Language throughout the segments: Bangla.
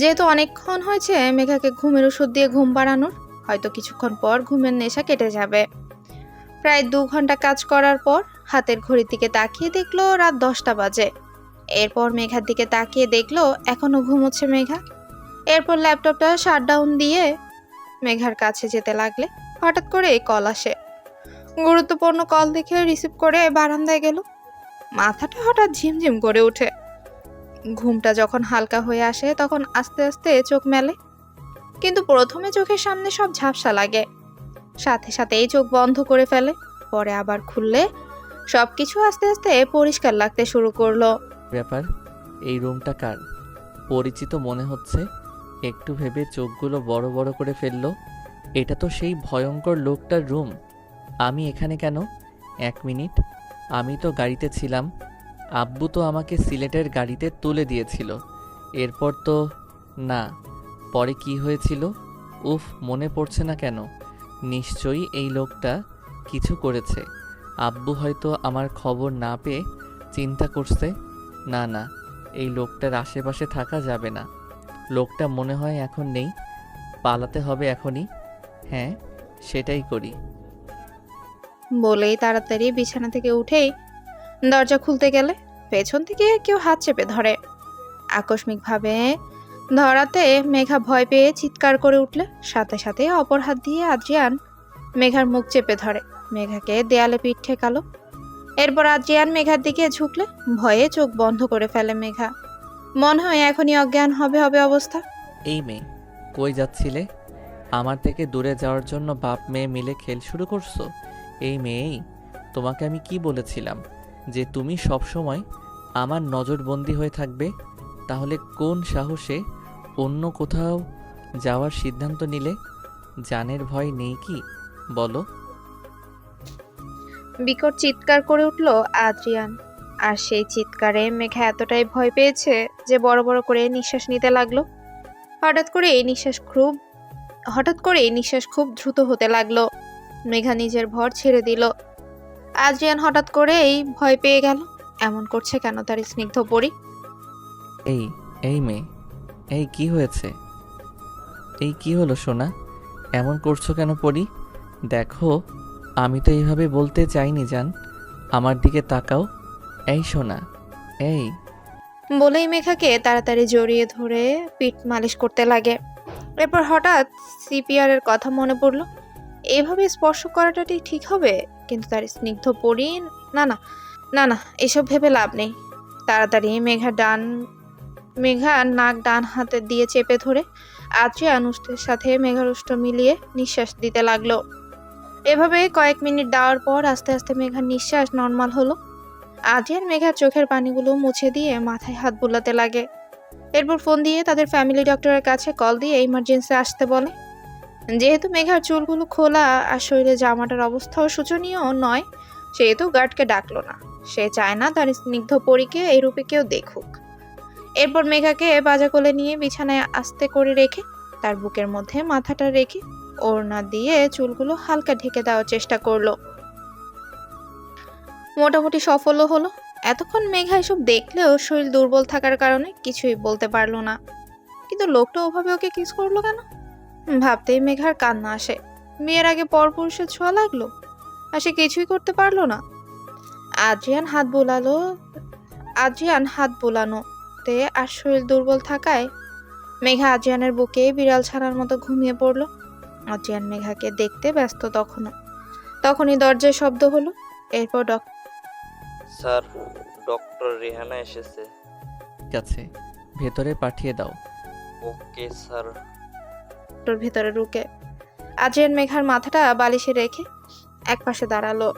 যেহেতু অনেকক্ষণ হয়েছে, মেঘাকে ঘুমের ওষুধ দিয়ে ঘুম পাড়ানোর হয়তো কিছুক্ষণ পর ঘুমের নেশা কেটে যাবে। প্রায় দু ঘণ্টা কাজ করার পর হাতের ঘড়ির দিকে তাকিয়ে দেখল রাত দশটা বাজে। এরপর মেঘার দিকে তাকিয়ে দেখল এখনও ঘুমোচ্ছে মেঘা। এরপর ল্যাপটপটা শাটডাউন দিয়ে মেঘার কাছে যেতে লাগলে হঠাৎ করে এই কল আসে। গুরুত্বপূর্ণ কল দেখে রিসিভ করে বারান্দায় গেল। মাথাটা হঠাৎ ঝিমঝিম করে ওঠে। ঘুমটা যখন হালকা হয়ে আসে, তখন আস্তে আস্তে চোখ মেলে। কিন্তু প্রথমে চোখের সামনে সব ঝাপসা লাগে। সাথে সাথেই চোখ বন্ধ করে ফেলে। পরে আবার খুললে সব কিছু আস্তে আস্তে পরিষ্কার লাগতে শুরু করল। ব্যাপার, এই রুমটা কার? পরিচিত মনে হচ্ছে, একটু ভেবে চোখগুলো বড় বড় করে ফেলল। এটা তো সেই ভয়ঙ্কর লোকটার রুম। আমি এখানে কেন? এক মিনিট। আমি তো গাড়িতে ছিলাম। আব্বু তো আমাকে সিলেটের গাড়িতে তুলে দিয়েছিল। এরপর তো, না, পরে কি হয়েছিল? উফ, মনে পড়ছে না কেন। নিশ্চয়ই এই লোকটা কিছু করেছে। আব্বু হয়তো আমার খবর না পেয়ে চিন্তা করছে, না না, এই লোকটার আশেপাশে থাকা যাবে না। লোকটা মনে হয় এখন নেই, পালাতে হবে এখনই। হ্যাঁ সেটাই করি। বলেই তাড়াতাড়ি বিছানা থেকে উঠেই দরজা খুলতে গেলে পেছন থেকে কেউ হাত চেপে ধরে। আকস্মিকভাবে ধরাতে মেঘা ভয় পেয়ে চিৎকার করে উঠলে। সাথে সাথে অপর হাত দিয়ে আদ্রিয়ান মেঘার মুখ চেপে ধরে। মেঘাকে দেয়ালে পিঠ ঠেকালো। এরপর আদ্রিয়ান মেঘার দিকে ঝুঁকলে। ভয়ে চোখ বন্ধ করে ফেলে মেঘা। মনে হয় এখনই অজ্ঞান হবে হবে অবস্থা। এই মেয়ে, কই যাচ্ছিলে? আমার থেকে দূরে যাওয়ার জন্য বাপ মেয়ে মিলে খেল শুরু করছ? এই মেয়েই, তোমাকে আমি কি বলেছিলাম? যে তুমি সব সময় আমার নজরবন্দি হয়ে থাকবে, তাহলে কোন সাহসে অন্য কোথাও যাওয়ার সিদ্ধান্ত নিলে জানের ভয় নেই কি? বলো। বিকট চিৎকার করে উঠল আদ্রিয়ান, আর সেই চিৎকারে মেঘা এতটাই ভয় পেয়েছে যে বড় বড় করে নিঃশ্বাস নিতে লাগল। হঠাৎ করে এই নিঃশ্বাস খুব, হঠাৎ করে এই নিঃশ্বাস খুব দ্রুত হতে লাগল। মেঘা নিজের ভর ছেড়ে দিল। আদ্রিয়ান হঠাৎ করে এই ভয় পেয়ে গেল। এমন করছে কেন তার স্নিগ্ধ পরি? এই এই মেয়ে এই কি হয়েছে? এই কি হলো সোনা? এমন করছ কেন পড়ি দেখো আমি তো এইভাবে বলতে চাইনি জান। আমার দিকে তাকাও। এই সোনা এই। বলেই মেঘাকে তাড়াতাড়ি জড়িয়ে ধরে পিঠ মালিশ করতে লাগে। এরপর হঠাৎ সিপিআর এর কথা মনে পড়ল এভাবে স্পর্শ করাটা ঠিক হবে? কিন্তু তার স্নিগ্ধ পরি না না না না, এসব ভেবে লাভ নেই। তাড়াতাড়ি মেঘা ডান, মেঘা নাক ডান হাতে দিয়ে চেপে ধরে আত্রি আনুষ্ঠের সাথে মেঘারুষ্ট মিলিয়ে নিঃশ্বাস দিতে লাগল। এভাবে কয়েক মিনিট দেওয়ার পর আস্তে আস্তে মেঘার নিঃশ্বাস নর্মাল হলো। আদ্রিয়ান মেঘার চোখের পানিগুলো মুছে দিয়ে মাথায় হাত বুলাতে লাগে। এরপর ফোন দিয়ে তাদের ফ্যামিলি ডক্টরের কাছে কল দিয়ে ইমার্জেন্সি আসতে বলে। যেহেতু মেঘার চুলগুলো খোলা আর শরীরে জামাটার অবস্থাও শোচনীয় নয়, সেহেতু গার্ডকে ডাকলো না। সে চায় না তার স্নিগ্ধ পরীকে এই রূপে কেউ দেখুক। এরপর মেঘাকে বাজা কোলে নিয়ে বিছানায় আস্তে করে রেখে, তার বুকের মধ্যে মাথাটা রেখে ওড়না দিয়ে চুলগুলো হালকা ঢেকে দেওয়ার চেষ্টা করল। মোটামুটি সফলও হলো। এতক্ষণ মেঘা এসব দেখলেও শরীর দুর্বল থাকার কারণে কিছুই বলতে পারল না। কিন্তু লোকটা ওভাবে ওকে কিস করল কেন? ভাবতেই মেঘার কান্না আসে। বিয়ের আগে পরপুরুষের ছোঁয়া লাগল? আর সে কিছুই করতে পারল না। আদ্রিয়ান হাত বোলালো আদ্রিয়ান হাত বোলানো তে আর শরীর দুর্বল থাকায় মেঘা আদ্রিয়ানের বুকে বিড়াল ছাড়ার মতো ঘুমিয়ে পড়ল। আদ্রিয়ান মেঘাকে দেখতে ব্যস্ত তখনও। তখনই দরজায় শব্দ হলো। এরপর ডক্টর স্যার ডক্টর রেহানা এসেছে। ঠিক আছে ভেতরে পাঠিয়ে দাও। Okay sir. ডক্টর ভেতরে ঢুকে আজিয়ান মেঘার মাথাটা বালিশে রেখে এক পাশে দাঁড়াল।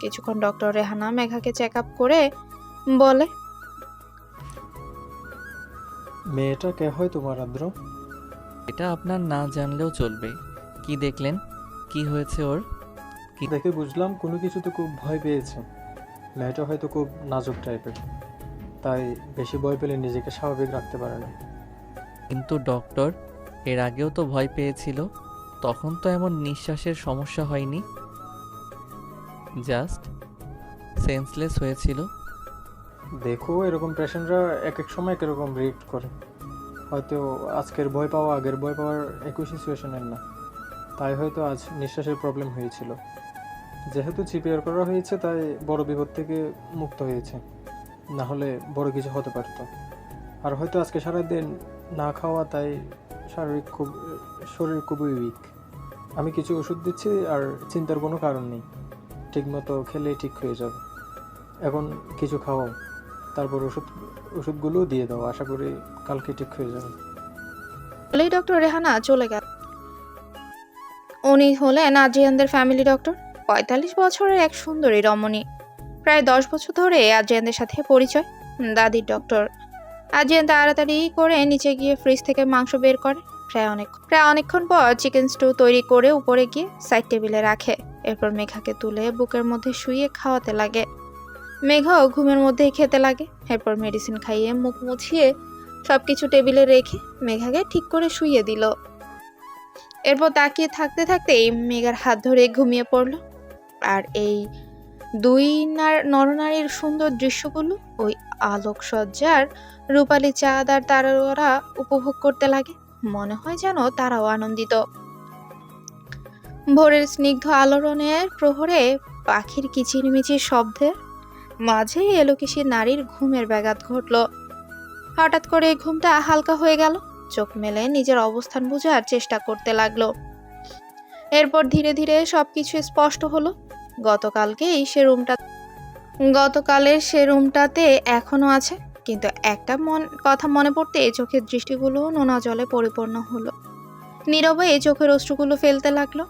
কিছুক্ষণ ডক্টর রেহানা মেঘাকে চেক আপ করে বলে মেয়েটা কে হয় তোমার আদ্র? এটা আপনার না জানলেও চলবে। কি দেখলেন? কি হয়েছে ওর? দেখে বুঝলাম কোনো কিছুতে খুব ভয় পেয়েছে। মেয়েটা হয়তো খুব নাজুক টাইপের। তাই বেশি ভয় পেলে নিজেকে স্বাভাবিক রাখতে পারে না। কিন্তু ডক্টর এর আগেও তো ভয় পেয়েছিল। তখন তো এমন নিঃশ্বাসের সমস্যা হয়নি? জাস্ট সেন্সলেস হয়েছিল। দেখো, এরকম পেশেন্টরা এক এক সময় এক রকম রিয়েক্ট করে। হয়তো আজকের ভয় পাওয়া, আগের ভয় পাওয়ার একই সিচুয়েশনের না। তাই হয়তো আজ নিঃশ্বাসের প্রবলেম হয়েছিল। যেহেতু চিপিআর করা হয়েছে, তাই বড় বিপদ থেকে মুক্ত হয়েছে। না হলে বড় কিছু হতে পারত। আর হয়তো আজকে সারাদিন না খাওয়া, তাই শারীরিক খুব, শরীর খুবই উইক আমি কিছু ওষুধ দিচ্ছি, আর চিন্তার কোনো কারণ নেই। ঠিকমতো খেলেই ঠিক হয়ে যাবে। এখন কিছু খাওয়াও, তারপর ওষুধ, ওষুধগুলোও দিয়ে দাও, আশা করি কালকে ঠিক হয়ে যাবে। ডক্টর রেহানা চলে গেল। উনি হলেন আজিয়ানদের ফ্যামিলি ডক্টর পঁয়তাল্লিশ বছরের এক সুন্দরী রমণী। প্রায় দশ বছর ধরে আদ্রিয়ানদের সাথে পরিচয়, দাদির ডক্টর আদ্রিয়ান তাড়াতাড়ি করে নিচে গিয়ে ফ্রিজ থেকে মাংস বের করে, প্রায় অনেক, প্রায় অনেকক্ষণ পর চিকেন স্টু তৈরি করে উপরে গিয়ে সাইড টেবিলে রাখে। এরপর মেঘাকে তুলে বুকের মধ্যে শুইয়ে খাওয়াতে লাগে। মেঘাও ঘুমের মধ্যেই খেতে লাগে। এরপর মেডিসিন খাইয়ে মুখ মুছিয়ে সব কিছু টেবিলে রেখে মেঘাকে ঠিক করে শুইয়ে দিল। এরপর তাকিয়ে থাকতে থাকতেই মেঘার হাত ধরে ঘুমিয়ে পড়ল। আর এই দুই নার- নরনারীর সুন্দর দৃশ্যগুলো, ওই আলোকসজ্জার রূপালী চাঁদ আর তারা উপভোগ করতে লাগে। মনে হয় যেন তারাও আনন্দিত। ভোরের স্নিগ্ধ আলোড়নের প্রহরে পাখির কিচিরমিচির শব্দের মাঝে এলোকেশী নারীর ঘুমের ব্যাঘাত ঘটল। হঠাৎ করে ঘুমটা হালকা হয়ে গেল। চোখ মেলে নিজের অবস্থান বোঝার চেষ্টা করতে লাগল। এরপর ধীরে ধীরে সবকিছু স্পষ্ট হলো। গতকালকেই সে রুমটা গতকালের সে রুমটাতে এখনও আছে, কিন্তু একটা মন, কথা মনে পড়তে এই চোখের দৃষ্টিগুলো নোনা জলে পরিপূর্ণ হলো। নীরবে চোখের অশ্রুগুলো ফেলতে লাগল।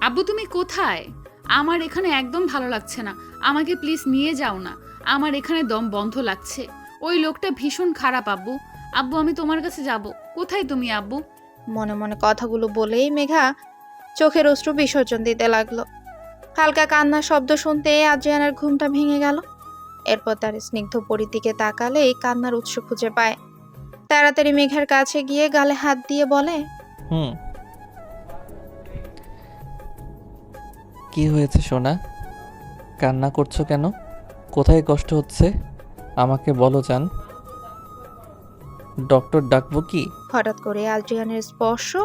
আব্বু তুমি কোথায়? আমার এখানে একদম ভালো লাগছে না। আমাকে প্লিজ নিয়ে যাও না। আমার এখানে দম বন্ধ লাগছে। ওই লোকটা ভীষণ খারাপ আব্বু। আব্বু আমি তোমার কাছে যাব। কোথায় তুমি আব্বু? মনে মনে কথাগুলো বলেই মেঘা চোখের অশ্রু বিসর্জন দিতে লাগল। হালকা কান্নার শব্দ শুনতে আদ্রিয়ানার ঘুমটা ভেঙে গেল। এরপর তার স্নিগ্ধ পরির দিকে তাকালেই কান্নার উৎস খুঁজে পায়। তাড়াতাড়ি মেঘার কাছে গিয়ে গালে হাত দিয়ে বলে হুম কি হয়েছে সোনা? কান্না করছ কেন? কোথায় কষ্ট হচ্ছে? আমাকে বলো জান। ডক্টর ডাকবো কি? হঠাৎ করে আদ্রিয়ানের স্পর্শ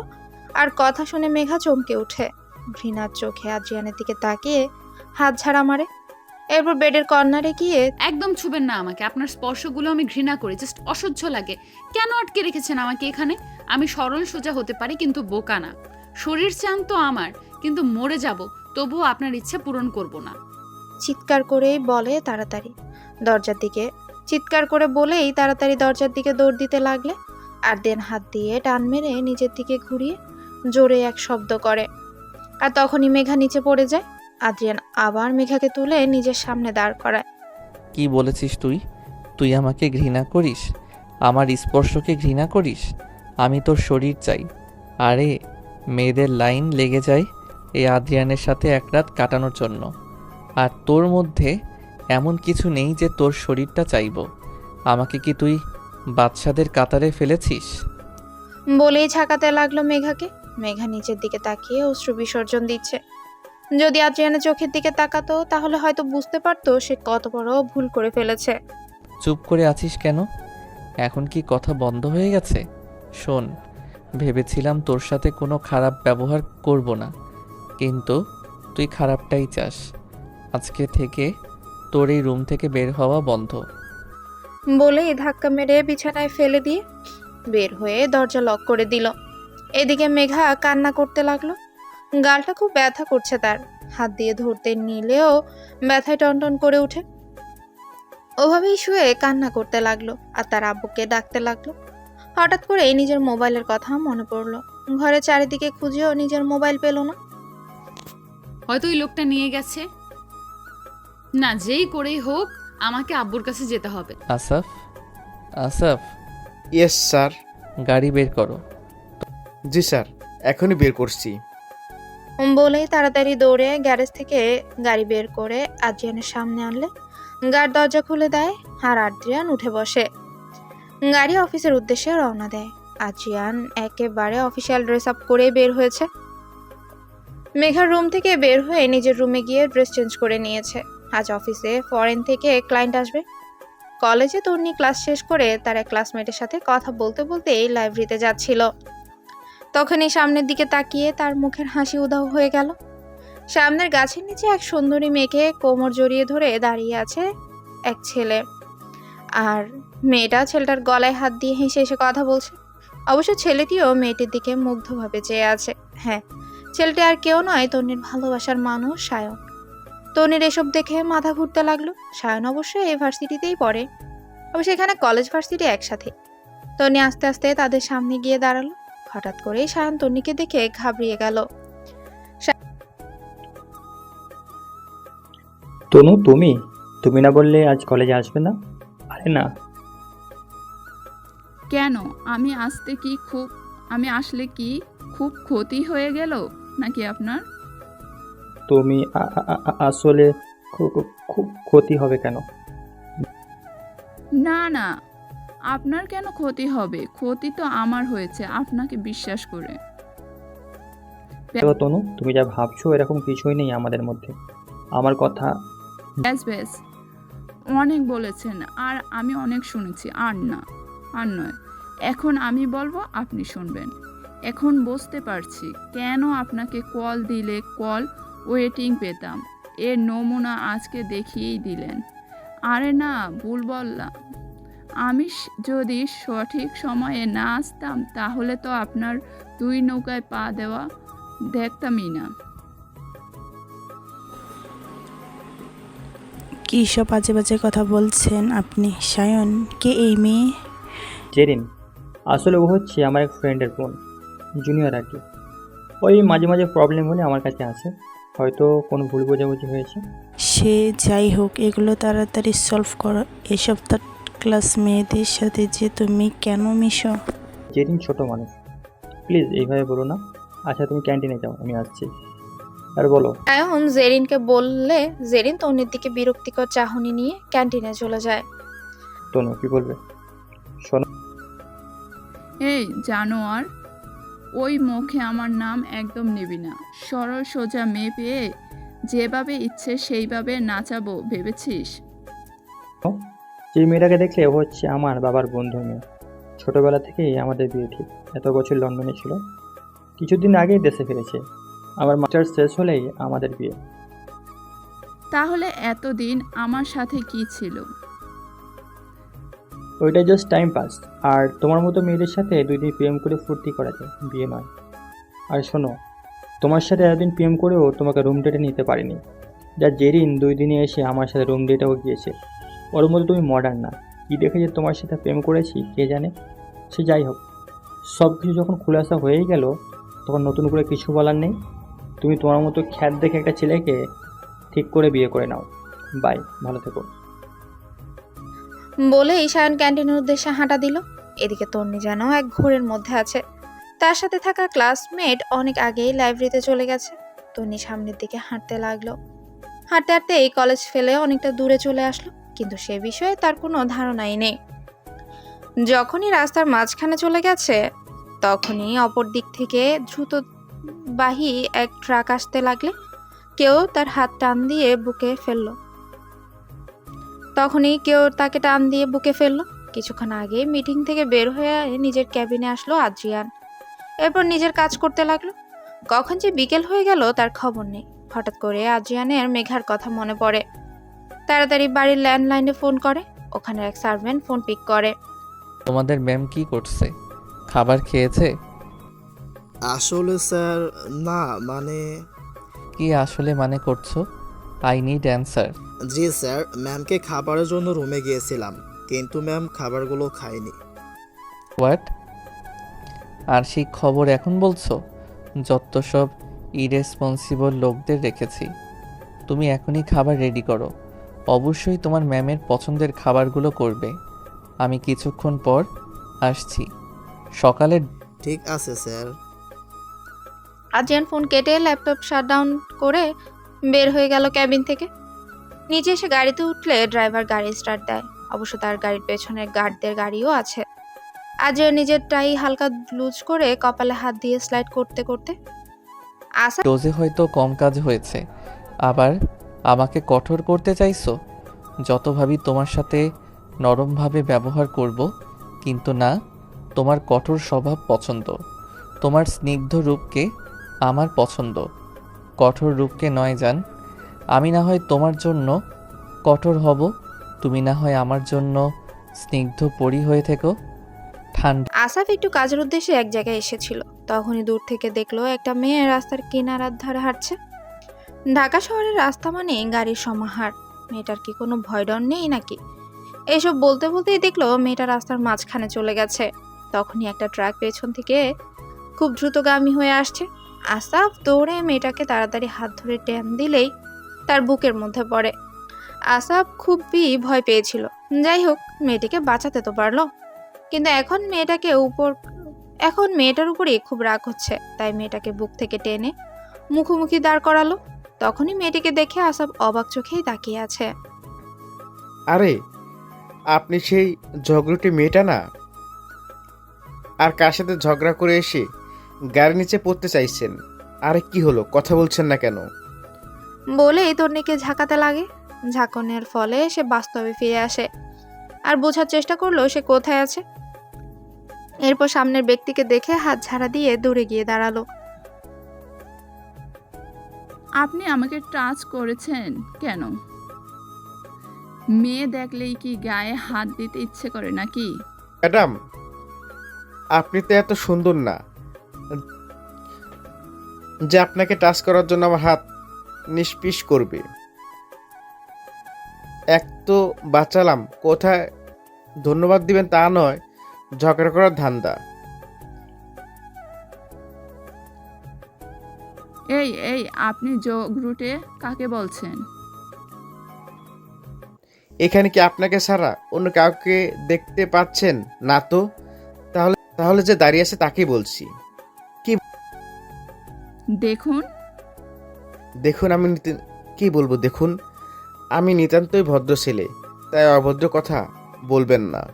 আর কথা শুনে মেঘা চমকে ওঠে ঘৃণার চোখে আদ্রিয়ানের দিকে তাকিয়ে হাত ঝাড়া মারে। এরপর বেডের কর্নারে গিয়ে একদম ছুবেন না আমাকে। আপনার স্পর্শগুলো আমি ঘৃণা করি। জাস্ট অসহ্য লাগে। কেন আটকে রেখেছেন আমাকে এখানে? আমি সরল সোজা হতে পারি কিন্তু বোকা না। শরীর চান তো আমার কিন্তু মরে যাব। তবুও আপনার ইচ্ছা পূরণ করব না। চিৎকার করেই বলে তাড়াতাড়ি। দরজার দিকে চিৎকার করে বলেই তাড়াতাড়ি দরজার দিকে দৌড় দিতে লাগলে আর দেন হাত দিয়ে টান মেরে নিজের দিকে ঘুরিয়ে জোরে এক শব্দ করে। আর তখনই মেঘা নিচে পড়ে যায়। আদ্রিয়ান আবার মেঘাকে তুলে নিজের সামনে দাঁড় করায়। কি বলেছিস তুই? তুই আমাকে ঘৃণা করিস? আমার স্পর্শকে ঘৃণা করিস? আমি তোর শরীর চাই। আরে মেয়েদের লাইন লেগে যায়। এই আদ্রিয়ানের সাথে এক রাত কাটানোর জন্য। আর তোর মধ্যে এমন কিছু নেই যে তোর শরীরটা চাইব। আমাকে কি তুই বাদশাদের কাতারে ফেলেছিস? বলেই ঝাঁকাতে লাগল মেঘাকে। মেঘা নিচের দিকে তাকিয়ে অশ্রু বিসর্জন দিচ্ছে। যদি আদ্রিয়ানের চোখের দিকে তাকাতো তাহলে হয়তো বুঝতে পারতো সে কত বড় ভুল করে ফেলেছে। চুপ করে আছিস কেন? এখন কি কথা বন্ধ হয়ে গেছে? শোন ভেবেছিলাম তোর সাথে কোনো খারাপ ব্যবহার করব না। কিন্তু তুই খারাপটাই চাস। আজকে থেকে তোর এই রুম থেকে বের হওয়া বন্ধ। বলেই ধাক্কা মেরে বিছানায় ফেলে দিয়ে বের হয়ে দরজা লক করে দিল। এদিকে মেঘা কান্না করতে লাগল। গালটা খুব ব্যথা করছে তার। হাত দিয়ে ধরতে নিলেও ব্যথায় টনটন করে উঠে ওভাবেই শুয়ে কান্না করতে লাগল আর তার আব্বুকে ডাকতে লাগল। হঠাৎ করে নিজের মোবাইলের কথা মনে পড়ল। ঘরে চারিদিকে খুঁজেও নিজের মোবাইল পেল না। হয়তো ওই লোকটা নিয়ে গেছে। না যেই করেই হোক আমাকে আব্বুর কাছে যেতে হবে। আসাফ? আসাফ? ইয়েস স্যার গাড়ি বের করো। জি স্যার এখনই বের করছি। বলেই তাড়াতাড়ি দৌড়ে গ্যারেজ থেকে গাড়ি বের করে আদ্রিয়ানের সামনে আনলে। গাড় দরজা খুলে দেয় আর আদ্রিয়ান উঠে বসে। গাড়ি অফিসের উদ্দেশ্যে রওনা দেয়। আদ্রিয়ান একেবারে অফিসিয়াল ড্রেস আপ করে বের হয়েছে। মেঘার রুম থেকে বের হয়ে নিজের রুমে গিয়ে ড্রেস চেঞ্জ করে নিয়েছে। আজ অফিসে ফরেন থেকে ক্লায়েন্ট আসবে। কলেজে তন্নি ক্লাস শেষ করে তার এক ক্লাসমেটের সাথে কথা বলতে বলতে এই লাইব্রেরিতে যাচ্ছিল। তখনই সামনের দিকে তাকিয়ে তার মুখের হাসি উধাও হয়ে গেল। সামনের গাছের নিচে এক সুন্দরী মেয়েকে কোমর জড়িয়ে ধরে দাঁড়িয়ে আছে এক ছেলে। আর মেয়েটা ছেলেটার গলায় হাত দিয়ে হেসে হেসে কথা বলছে। অবশ্য ছেলেটিও মেয়েটির দিকে মুগ্ধভাবে চেয়ে আছে। হ্যাঁ ছেলেটি আর কেউ নয় তন্নির ভালোবাসার মানুষ সায়ন। তনির এসব দেখে মাথা ঘুরতে লাগল। সায়ন অবশ্য এই ভার্সিটিতেই পড়ে। অবশ্য এখানে কলেজ ভার্সিটি একসাথে। তনি আস্তে আস্তে তাদের সামনে গিয়ে দাঁড়াল। হঠাৎ করেই সায়ন তন্নিকে দেখে ঘাবড়িয়ে গেল। তনু তুমি? তুমি না বললে আজ কলেজে আসবে না? আরে না। কেন? আমি আসতে কি খুব আমি আসলে কি খুব ক্ষতি হয়ে গেল? নাকি আপনার? তুমি আসলে খুব ক্ষতি হবে কেন? না না আপনার কেন ক্ষতি হবে? ক্ষতি তো আমার হয়েছে আপনাকে বিশ্বাস করে। তনু তুমি যা ভাবছ এরকম কিছুই নেই আমাদের মধ্যে। আমার কথা ব্যাস ব্যাস। অনেক বলেছেন আর আমি অনেক শুনেছি আর না আর নয়। এখন আমি বলব আপনি শুনবেন। এখন বুঝতে পারছি কেন আপনাকে কল দিলে কল ওয়েটিং পেতাম। এর নমুনা আজকে দেখিয়েই দিলেন। আরে না ভুল বললাম। আমি যদি সঠিক সময়ে না আসতাম তাহলে তো আপনার দুই নৌকায় পা দেওয়া দেখতামই না। কী সব বাজে বাজে কথা বলছেন আপনি সায়ন? কে এই মেয়ে? জেরিন। আসলে ও হচ্ছে আমার এক ফ্রেন্ডের বোন। জুনিয়র আর কি। ওই মাঝে মাঝে প্রবলেম হলে আমার কাছে আসে। হয়তো কোনো ভুল বোঝাবুঝি হয়েছে। সে যাই হোক এগুলো তাড়াতাড়ি সলভ করো। এসব তার ক্লাস মেয়েদের সাথে যে তুমি কেন মিশো? জেরিন ছোট মানুষ। প্লিজ এইভাবে বলো না। আচ্ছা তুমি ক্যান্টিনে যাও আমি আসছি। আর বলো। এখন জেরিনকে বললে জেরিন তন্নির দিকে বিরক্তিকর চাহনি নিয়ে ক্যান্টিনে চলে যায়। তনু কি বলবে? শোনো। এই জানোয়ার ওই মুখে আমার নাম একদম নিবি না। সরল সোজা মেয়ে পেয়ে যেভাবে ইচ্ছে সেইভাবে নাচাবো ভেবেছিস? যে মেয়েটাকে দেখলে ও হচ্ছে আমার বাবার বন্ধু মেয়ে। ছোটবেলা থেকেই আমাদের বিয়ে ঠিক। এত বছর লন্ডনে ছিল। কিছুদিন আগেই দেশে ফিরেছে। আমার মাস্টার্স শেষ হলেই আমাদের বিয়ে। তাহলে এতদিন আমার সাথে কি ছিল? ওইটা জাস্ট টাইম পাস আর তোমার মতো মেয়েদের সাথে দুই দিন প্রেম করে ফুর্তি করা যায়, বিয়ে নয়। আর শোনো, তোমার সাথে এতদিন প্রেম করেও তোমাকে রুম ডেটে নিতে পারিনি। যা জেরিন দুই দিনে এসে আমার সাথে রুম ডেটেও গিয়েছে, ওর মতো তুমি মডার্ন না। কী দেখে যে তোমার সাথে প্রেম করেছি, কে জানে? সে যাই হোক সব কিছু যখন খুলাসা হয়েই গেল, তখন নতুন করে কিছু বলার নেই। তুমি তোমার মতো খ্যাত দেখে একটা ছেলেকে ঠিক করে বিয়ে করে নাও। বাই ভালো থেকো। বলেই সায়ন ক্যান্টিনের উদ্দেশ্যে হাঁটা দিল। এদিকে তন্নি যেন এক ঘোরের মধ্যে আছে। তার সাথে থাকা ক্লাসমেট অনেক আগেই লাইব্রেরিতে চলে গেছে। তন্নি সামনের দিকে হাঁটতে লাগল। হাঁটতে হাঁটতে এই কলেজ ফেলে অনেকটা দূরে চলে আসলো, কিন্তু সে বিষয়ে তার কোনো ধারণাই নেই। যখনই রাস্তার মাঝখানে চলে গেছে, তখনই অপর দিক থেকে দ্রুত বাহী এক ট্রাক আসতে লাগলে। কেউ তার হাত টান দিয়ে বুকে ফেলল। তখনই কেউ তাকে টান দিয়ে বুকে ফেলল। কিছুক্ষণ আগে মিটিং থেকে বের হয়ে নিজের ক্যাবিনে আসলো আদ্রিয়ান। এরপর নিজের কাজ করতে লাগল। কখন যে বিকেল হয়ে গেল তার খবর নেই। হঠাৎ করে আদ্রিয়ানের মেঘার কথা মনে পড়ে। তাড়াতাড়ি বাড়ির ল্যান্ডলাইনে ফোন করে। ওখানে এক সার্ভেন্ট ফোন পিক করে। তোমাদের ম্যাম কি করছে? খাবার খেয়েছে? আসলে স্যার না মানে কি আসলে মানে করছ? আই নিড অ্যান্সার জি স্যার ম্যামকে খাবারের জন্য রুমে গিয়েছিলাম কিন্তু ম্যাম খাবারগুলো খায়নি। হোয়াট আর সেই খবর এখন বলছো? যত সব ইরেসপন্সিবল লোকদের রেখেছি। তুমি এখনই খাবার রেডি করো। অবশ্যই তোমার ম্যামের পছন্দের খাবারগুলো করবে। আমি কিছুক্ষণ পর আসছি। সকালে ঠিক আছে স্যার। আদ্রিয়ান ফোন কেটে ল্যাপটপ শাটডাউন করে বের হয়ে গেল ক্যাবিন থেকে। নিচে এসে গাড়িতে উঠলে ড্রাইভার গাড়ি স্টার্ট দেয়। অবশ্য তার গাড়ির পেছনের গার্ডদের গাড়িও আছে। আদ্রিয়ান নিজের টাই হালকা লুজ করে কপালে হাত দিয়ে স্লাইড করতে করতে আসা ডোজে হয়তো কম কাজ হয়েছে। আবার আমাকে কঠোর করতে চাইছো? যত ভাবি তোমার সাথে নরমভাবে ব্যবহার করব, কিন্তু না, তোমার কঠোর স্বভাব পছন্দ। তোমার স্নিগ্ধ রূপকে আমার পছন্দ। কঠোর রূপকে নয় জান আমি না হয় তোমার জন্য কঠোর হব, তুমি না হয় আমার জন্য স্নিগ্ধ পরি হয়ে থেকো। ঠান্ডা আসাফ একটু কাজের উদ্দেশ্যে এক জায়গায় এসেছিল। তখনই দূর থেকে দেখল একটা মেয়ে রাস্তার কিনারার ধারে হাঁটছে। ঢাকা শহরের রাস্তা মানে গাড়ির সমাহার। মেয়েটার কি কোনো ভয় নেই নাকি? এসব বলতে বলতেই দেখল মেয়েটা রাস্তার মাঝখানে চলে গেছে। তখনই একটা ট্রাক পেছন থেকে খুব দ্রুতগামী হয়ে আসছে। আসাফ দৌড়ে মেয়েটাকে তাড়াতাড়ি হাত ধরে টেন দিলেই তার বুকের মধ্যে পড়ে। আসাফ খুবই ভয় পেয়েছিল। যাই হোক, মেয়েটিকে বাঁচাতে তো পারল। কিন্তু এখন মেয়েটাকে উপর, এখন মেয়েটার উপরেই খুব রাগ হচ্ছে। তাই মেয়েটাকে বুক থেকে টেনে মুখোমুখি দাঁড় করালো। তখনই মেয়েটিকে দেখে আসাব অবাক চোখেই তাকিয়ে আছে। আরে, আপনি সেই ঝগড়ুটি মেয়েটা না? আর কার সাথে ঝগড়া করে এসে গাড়ির নিচে পড়তে চাইছেন? আরে কি হলো? কথা বলছেন না কেন? বলেই তন্নিকে ঝাঁকাতে লাগে। ঝাঁকনের ফলে সে বাস্তবে ফিরে আসে আর বোঝার চেষ্টা করল সে কোথায় আছে। এরপর সামনের ব্যক্তিকে দেখে হাত ঝাড়া দিয়ে দূরে গিয়ে দাঁড়াল। আপনি আমাকে টাচ করেছেন কেন? মেয়ে দেখলেই কি গায়ে হাত দিতে ইচ্ছে করে নাকি? ম্যাডাম আপনি তো এত সুন্দর না। যে আপনাকে টাচ করার জন্য আমার হাত নিষ্পিস করবে। এক তো বাঁচালাম কোথায় ধন্যবাদ দিবেন তা নয় ঝগড়া করার ধান্দা। এই এই আপনি জগরুটে কাকে বলছেন? এখানে কি আপনাকে ছাড়া অন্য কাউকে দেখতে পাচ্ছেন? না তো। তাহলে তাহলে যে দাঁড়িয়ে আছে তাকে বলছি। কি দেখুন দেখুন আমি নিতে- কি বলব দেখুন আমি নিতান্তই ভদ্র ছেলে তাই অভদ্র কথা বলবেন না।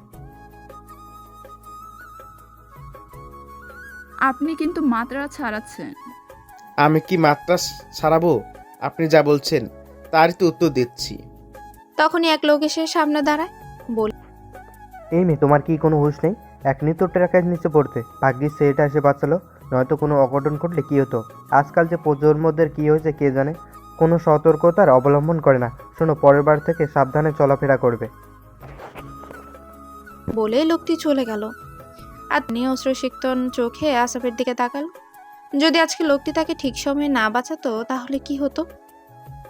আপনি কিন্তু মাত্রা ছাড়াচ্ছেন। আমি কি মাত্রা ছাড়াবো? আপনি যা বলছেন তারই তো উত্তর দিচ্ছি। তখনই এক লোক এসে সামনে দাঁড়ায় বল এই মেয়ে তোমার কি কোনো হুঁশ নেই? এক তো ট্রাকের নিচে পড়তে। ভাগ্যিস সেটা এসে বাঁচালো। নয়তো কোনো অঘটন ঘটলে কী হতো? আজকাল যে প্রজন্মদের কী হয়েছে কে জানে? কোনো সতর্কতার অবলম্বন করে না। শোনো পরের বার থেকে সাবধানে চলাফেরা করবে। বলে লোকটি চলে গেল। আর নিয়ে অশ্রুসিক্তন চোখে আসাফের দিকে তাকাল। যদি আজকে লোকটি তাকে ঠিক সময়ে না বাঁচাতো তাহলে কি হতো?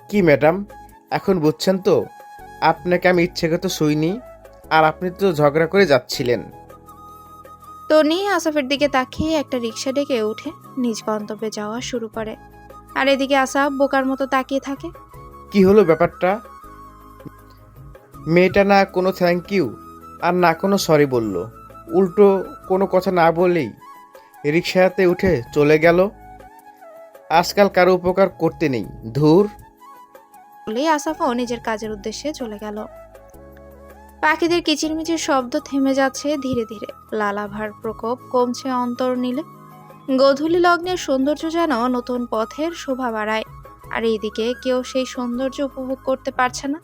কি ম্যাডাম? এখন বুঝছেন তো? আপনাকে আমি ইচ্ছেগত শুইনি। আর আপনি তো ঝগড়া করে যাচ্ছিলেন। তনি আসাফের দিকে তাকিয়ে একটা রিক্সা ডেকে উঠে নিজ গন্তব্যে যাওয়া শুরু করে। আর এদিকে আসাফ বোকার মতো তাকিয়ে থাকে। কি হলো ব্যাপারটা? মেয়েটা না কোনো থ্যাংক ইউ আর না কোনো সরি বলল। উল্টো কোনো কথা না বলেই রিক্সাতে উঠে চলে গেল। আজকাল কারও উপকার করতে নেই। ধুর। বলেই আসাফও নিজের কাজের উদ্দেশ্যে চলে গেল। পাখিদের কিচিরমিচির শব্দ থেমে যাচ্ছে ধীরে ধীরে। লালাভার প্রকোপ কমছে অন্তর নিলে। গধূলি লগ্নের সৌন্দর্য যেন নতুন পথের শোভা বাড়ায়। আর এইদিকে কেউ সেই সৌন্দর্য উপভোগ করতে পারছে না,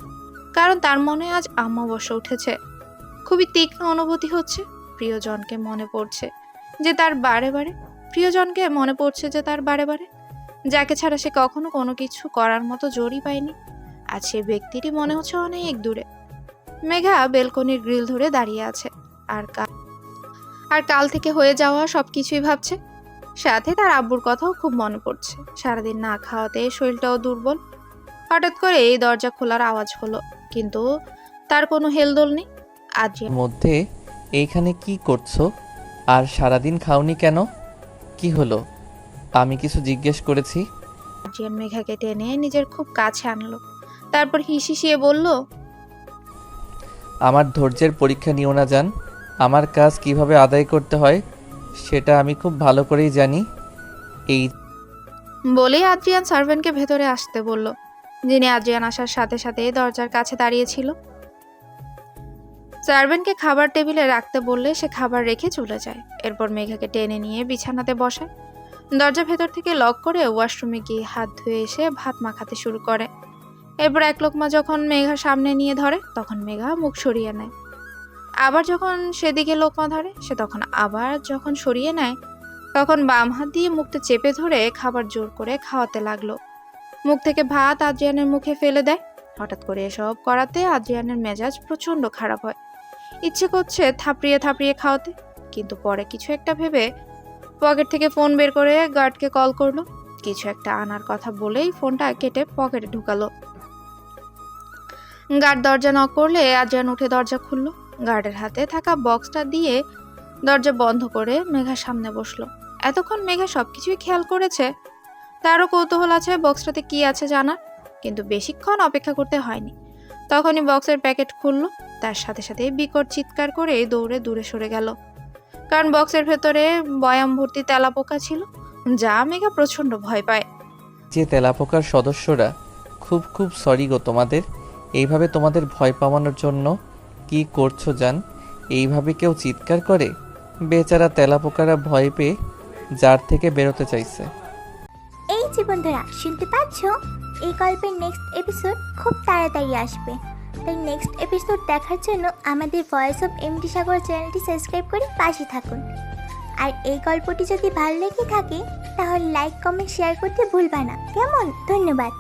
কারণ তার মনে আজ আমাবস্যা উঠেছে। খুবই তীক্ষ্ণ অনুভূতি হচ্ছে প্রিয়জনকে মনে পড়ছে যে তার বারে বারে, প্রিয়জনকে মনে পড়ছে যে তার বারে বারে। যাকে ছাড়া সে কখনো কোনো কিছু করার মতো জোরই পায়নি। আর সে ব্যক্তিটি মনে হচ্ছে অনেক দূরে। মেঘা বেলকনির গ্রিল ধরে দাঁড়িয়ে আছে। আর কাল আর কাল থেকে হয়ে যাওয়া সব কিছুই ভাবছে। সাথে তার আব্বুর কথাও খুব মনে পড়ছে। সারাদিন না খাওয়াতে শরীরটাও দুর্বল। হঠাৎ করে এই দরজা খোলার আওয়াজ হলো কিন্তু তার কোনো হেলদোল নেই। আদ্রিয়ান মধ্যে এইখানে কি করছ? আর সারাদিন খাওনি কেন? কি হলো? আমি কিছু জিজ্ঞেস করেছি? আদ্রিয়ান মেঘাকে টেনে নিজের খুব কাছে আনলো। তারপর হিসিয়ে বলল আমার ধৈর্যের পরীক্ষা নিও না যান আমার কাজ কীভাবে আদায় করতে হয়, সেটা আমি খুব ভালো করেই জানি। এই বলেই আদ্রিয়ান সার্ভেন্টকে ভেতরে আসতে বলল, যিনি আদ্রিয়ান আসার সাথে সাথে দরজার কাছে দাঁড়িয়েছিল। সার্ভেন্টকে খাবার টেবিলে রাখতে বললে সে খাবার রেখে চলে যায়। এরপর মেঘাকে টেনে নিয়ে বিছানাতে বসায় দরজা ভেতর থেকে লক করে ওয়াশরুমে গিয়ে হাত ধুয়ে এসে ভাত মাখাতে শুরু করে। এরপর এক লোকমা যখন মেঘা সামনে নিয়ে ধরে, তখন মেঘা মুখ সরিয়ে নেয়। আবার যখন সেদিকে লোকমা ধরে, সে তখন আবার যখন সরিয়ে নেয়, তখন বাম হাত দিয়ে মুখটা চেপে ধরে খাবার জোর করে খাওয়াতে লাগল। মুখ থেকে ভাত আদ্রিয়ানের মুখে ফেলে দেয়। হঠাৎ করে এসব করাতে আদ্রিয়ানের মেজাজ প্রচণ্ড খারাপ হয়। ইচ্ছে করছে থাপড়িয়ে থাপড়িয়ে খাওয়াতে, কিন্তু পরে কিছু একটা ভেবে পকেট থেকে ফোন বের করে গার্ডকে কল করল। কিছু একটা আনার কথা বলেই ফোনটা কেটে পকেটে ঢুকালো। গার্ড দরজা নক করলে আদ্রিয়ান উঠে দরজা খুললো। গার্ডের হাতে থাকা বক্সটা দিয়ে দরজা বন্ধ করে মেঘার সামনে বসল। এতক্ষণ মেঘা সবকিছুই খেয়াল করেছে। তারও কৌতূহল আছে বক্সটাতে কি আছে জানার কিন্তু বেশিক্ষণ অপেক্ষা করতে হয়নি। তখনই বক্সের প্যাকেট খুললো। তার সাথে সাথে বিকট চিৎকার করে দৌড়ে দূরে সরে গেল। কারণ বক্সের ভেতরে বয়াম ভর্তি তেলাপোকা ছিল, যা মেঘা প্রচণ্ড ভয় পায়। যে তেলাপোকার সদস্যরা, খুব খুব সরি গো তোমাদের এইভাবে তোমাদের ভয় পাওয়ানোর জন্য কি করছ, জান? এইভাবে কেউ চিৎকার করে? বেচারা তেলাপোকারা ভয় পেয়ে জার থেকে বেরোতে চাইছে। এই যে বন্ধুরা, শুনতে পাচ্ছ? এই গল্পের নেক্সট এপিসোড খুব তাড়াতাড়ি আসবে। তাই নেক্সট এপিসোড দেখার জন্য আমাদের ভয়েস অফ এমডি সাগর চ্যানেলটি সাবস্ক্রাইব করে পাশে থাকুন। আর এই গল্পটি যদি ভালো লেগে থাকে, তাহলে লাইক কমেন্ট শেয়ার করতে ভুলবা না। কেমন? ধন্যবাদ।